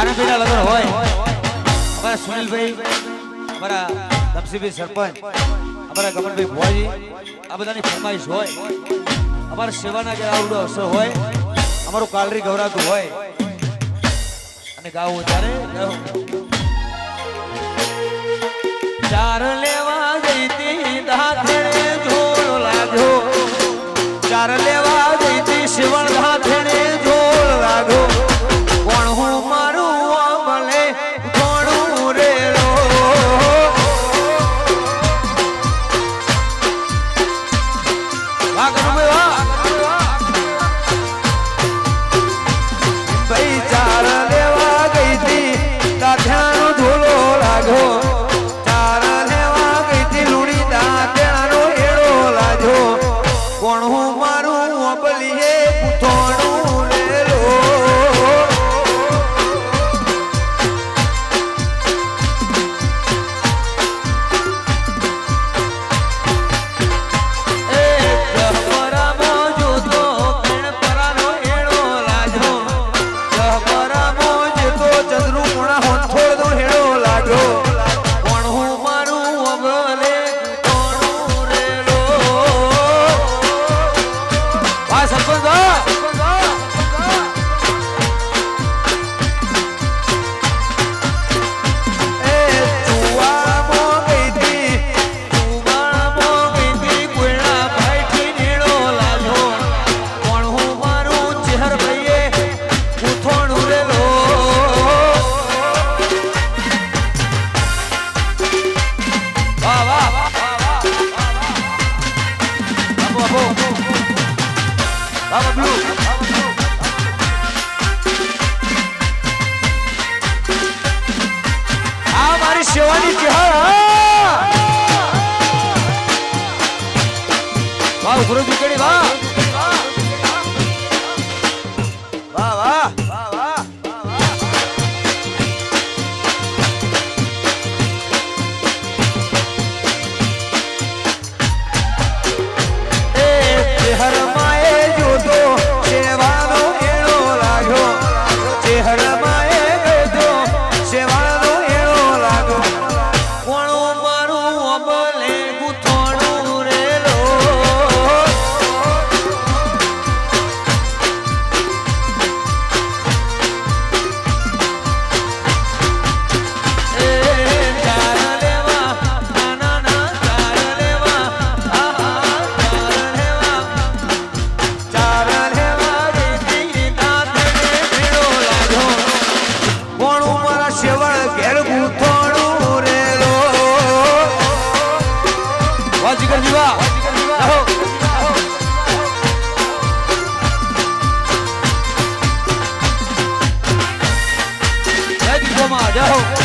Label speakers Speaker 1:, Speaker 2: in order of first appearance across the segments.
Speaker 1: આરએમપીના લગ્ન હોય. અમારા સુનિલભાઈ, અમારા તપસીભાઈ સરપંચ, અમારા ગમનભાઈ ભુવાજી, આ બધાની ફરમાઈશ હોય. અમારા સેવાના જરા આવડો અવસર હોય, અમારું કાલરી ગૌરાતું હોય. અને ગાવું ત્યારે ચાર લેવા જઈતી, દાખલે જોડો લાગ્યો. ચાર લેવા જઈતી, શિવણ વાહ કનુભાઈ વાહ આ મારી સેવાની ચહેરા વાહ ઉભરો દીકડી વાહ. વળ ઘેર ગૂંથણું રેલો વાજીકર જીવા જાઓ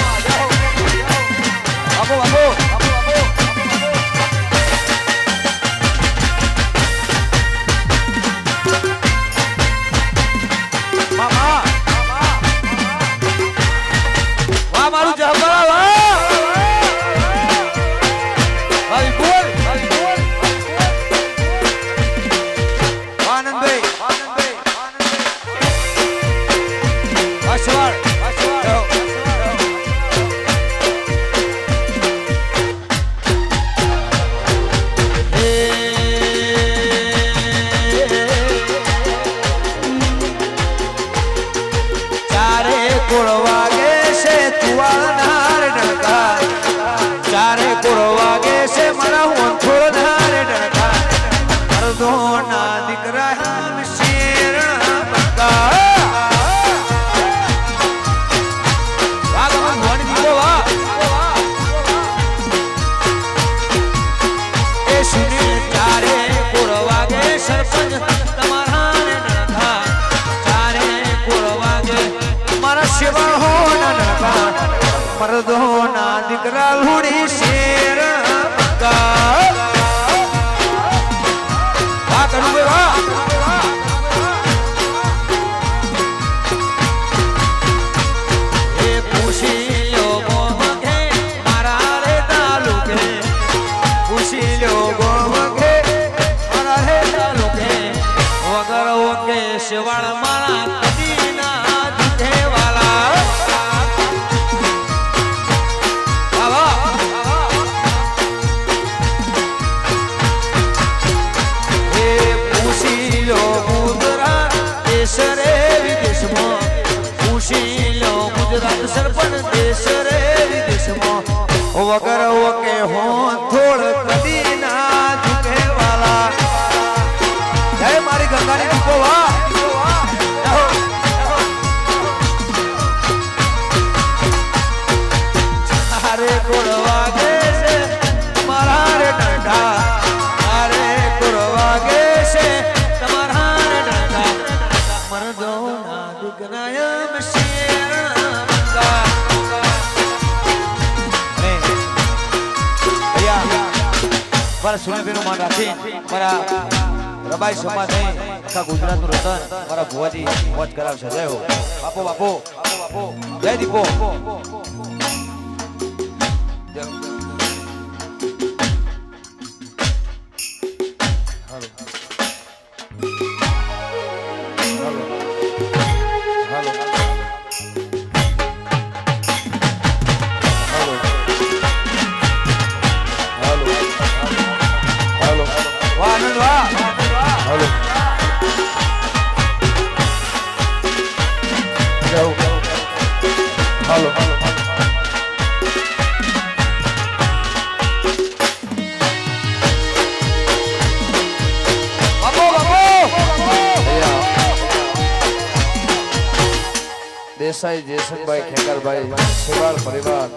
Speaker 1: મારો ના દીકરા લુડી શેર કા મારી ગંગાની વા વાહ તારે કોડ છે? મારા રે ડંડા તારે કોડ વાગે છે? તમારા રે ડંડા મરદો ના દુગનાય મશીરા મારા સુનિલભાઈનું માન રાખી, મારા રબાઈ સમાજ નહીં આખા ગુજરાતનું રતન મારા ભુવાજી મોજ કરાવશે. જય હો. બાપો બાપો. જય દીપો.
Speaker 2: દેસાઈ જેસનભાઈ ખેકરભાઈ સેવાળ પરિવાર.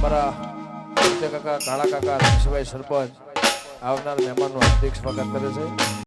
Speaker 2: મારા કાકા, કાળા કાકા રમેશભાઈ સરપંચ, આવનાર મહેમાનનું હાર્દિક સ્વાગત કરે છે.